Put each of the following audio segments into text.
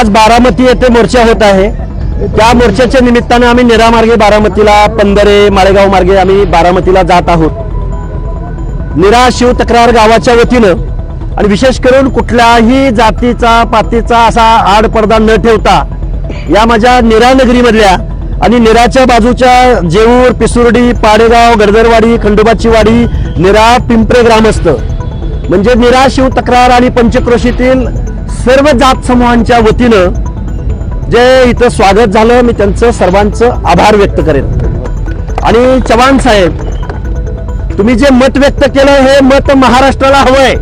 आज बारामती येथे मोर्चा होत आहे. त्या मोर्चाच्या निमित्तानं आम्ही निरामार्गे बारामतीला पंधरे माळेगाव मार्गे आम्ही बारामतीला जात आहोत. निरा शिव तक्रार गावाच्या वतीनं आणि विशेष करून कुठल्याही जातीचा पातीचा असा आडपडदा न ठेवता या माझ्या निरा नगरीमधल्या आणि निराच्या बाजूच्या जेऊर पिसुर्डी पाडेगाव गडदरवाडी खंडोबाची वाडी निरा पिंपरे ग्रामस्थ. म्हणजे निरा शिव तक्रार आणि पंचक्रोशीतील सर्व जात समूहांच्या वतीनं जे इथं स्वागत झालं मी त्यांचं सर्वांचं आभार व्यक्त करेन आणि चव्हाण साहेब तुम्ही जे मत व्यक्त केलं हे मत महाराष्ट्राला हवंय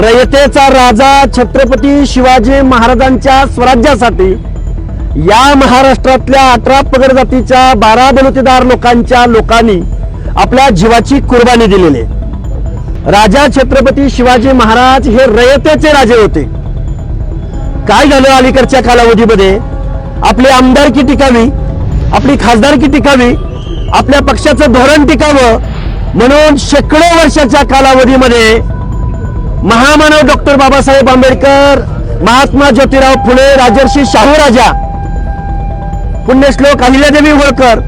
रयतेचा राजा छत्रपती शिवाजी महाराजांच्या स्वराज्यासाठी या महाराष्ट्रातल्या अठरा पगड जातीच्या बारा बलुतेदार लोकांच्या लोकांनी आपल्या जीवाची कुर्बानी दिलेली आहे. राजा छत्रपती शिवाजी महाराज हे रयतेचे राजे होते. काय झालं अलीकडच्या कालावधीमध्ये? आपली आमदारकी टिकावी आपली खासदारकी टिकावी आपल्या पक्षाचं धोरण टिकावं म्हणून शेकडो वर्षाच्या कालावधीमध्ये महामानव डॉक्टर बाबासाहेब आंबेडकर महात्मा ज्योतिराव फुले राजर्षी शाहू राजा पुण्यश्लोक अहिल्यादेवी होळकर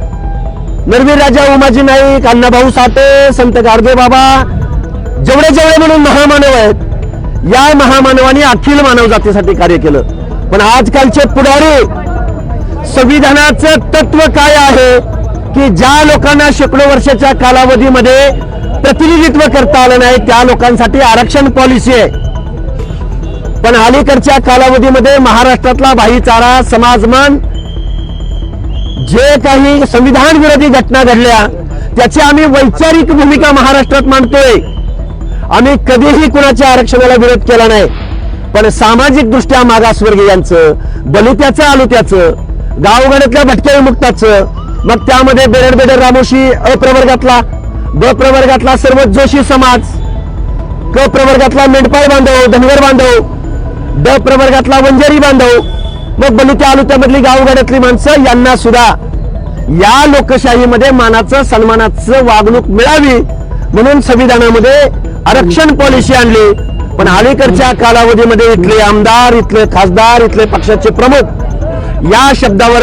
नरवीर राजा उमाजी नाईक अण्णाभाऊ साठे संत गाडगे बाबा जेवढे जेवढे म्हणून महामानव आहेत या महामानवाने अखिल मानव जातीसाठी कार्य केलं. पण आजकालचे पुढारी संविधानाचं तत्व काय आहे की ज्या लोकांना शेकडो वर्षाच्या कालावधीमध्ये प्रतिनिधित्व करता आलं नाही त्या लोकांसाठी आरक्षण पॉलिसी आहे. पण अलीकडच्या कालावधीमध्ये महाराष्ट्रातला भाईचारा समाजमान जे काही संविधान विरोधी घटना घडल्या त्याची आम्ही वैचारिक भूमिका महाराष्ट्रात मांडतोय. आम्ही कधीही कुणाच्या आरक्षणाला विरोध केला नाही. पण सामाजिक दृष्ट्या मागासवर्गीयांचं बलुत्याचं आलुत्याचं गावगाड्यातल्या भटक्या विमुक्ताचं मग त्यामध्ये बेडर बेडर रामोशी अप्रवर्गातला ब प्रवर्गातला सर्व जोशी समाज क प्रवर्गातला मेंढपाळ बांधव धनगर बांधव ड प्रवर्गातला वंजारी बांधव मग बलुत्या आलुत्यामधली गावगाड्यातली माणसं यांना सुद्धा या लोकशाहीमध्ये मानाचं सन्मानाचं वागणूक मिळावी म्हणून संविधानामध्ये आरक्षण पॉलिसी आणली. पण अलीकडच्या कालावधीमध्ये इथले आमदार इथले खासदार इथले पक्षाचे प्रमुख या शब्दावर